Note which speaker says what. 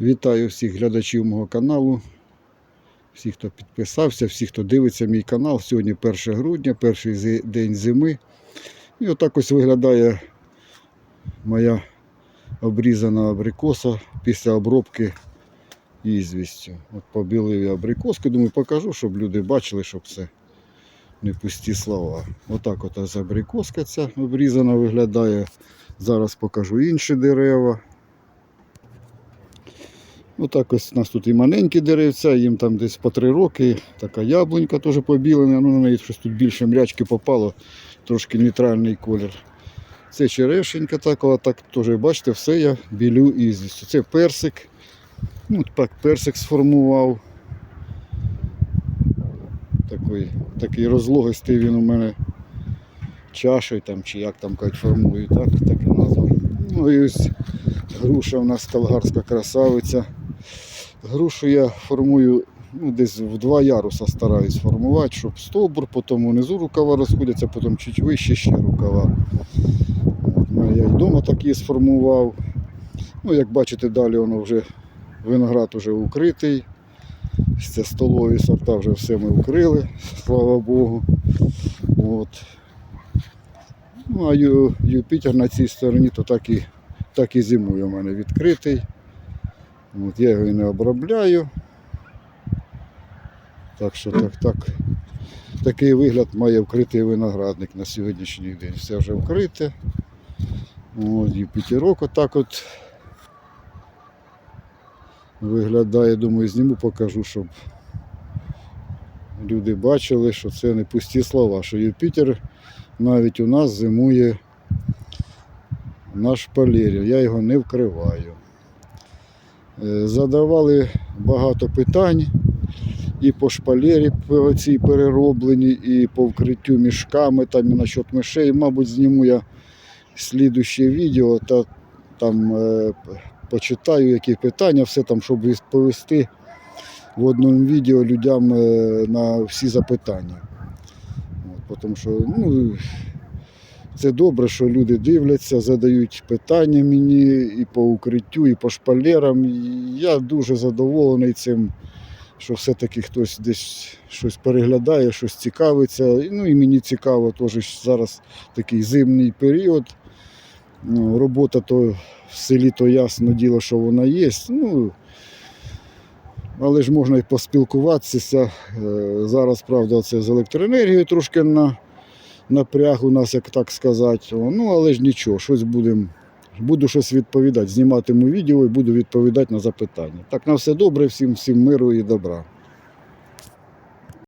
Speaker 1: Вітаю всіх глядачів мого каналу, всіх, хто підписався, всіх, хто дивиться мій канал. Сьогодні 1 грудня, перший день зими. І отак ось виглядає моя обрізана абрикоса після обробки ізвістю. От побілив я абрикоску, думаю, покажу, щоб люди бачили, щоб це не пусті слова. Отак от абрикоска ця обрізана виглядає. Зараз покажу інші дерева. Отак ось у нас тут і маленькі деревця, їм там десь по три роки. Така яблунька теж побілена, ну на неї щось тут більше мрячки попало, трошки нейтральний колір. Це черешенька така, так теж бачите, все я білю ізвістю. Це персик. Ну, так, персик сформував. Такий, такий розлогистий він у мене чашею там, чи як там кажуть, формує, так, так і назва. Ну і ось груша у нас талгарська красавиця. Грушу я формую ну, десь в два яруса стараюсь формувати, щоб стовбур, потім внизу рукава розходяться, потім чуть вище ще рукава. От, я і вдома такі сформував. Ну, як бачите, далі воно вже виноград вже укритий. Це столові сорта вже все ми укрили, слава Богу. От. Ну, а Юпітер на цій стороні то так і, так і зимує у мене відкритий. От, я його і не обробляю. Так що так, так. Такий вигляд має вкритий виноградник на сьогоднішній день. Все вже вкрите. От, Юпітерок отак от виглядає, думаю, зніму, покажу, щоб люди бачили, що це не пусті слова, що Юпітер навіть у нас зимує на шпалері. Я його не вкриваю. Е, Задавали багато питань і по шпалері по цій перероблені, і по вкриттю мішками, там і насчет мишей. Мабуть, зніму я слідуще відео та там е, почитаю, які питання, все там, щоб відповісти в одному відео людям е, на всі запитання. От, тому що ну, це добре, що люди дивляться, задають питання мені і по укриттю, і по шпалерам. Я дуже задоволений цим, що все-таки хтось десь щось переглядає, щось цікавиться. Ну і мені цікаво, теж зараз такий зимний період. Ну, робота то в селі, то ясно діло, що вона є. Ну, але ж можна і поспілкуватися. Е, Зараз, правда, це з електроенергією трошки на, напряг у нас, як так сказати. Ну, але ж нічого, щось будемо. Буду щось відповідати, зніматиму відео і буду відповідати на запитання. Так, на все добре, всім, всім миру і добра.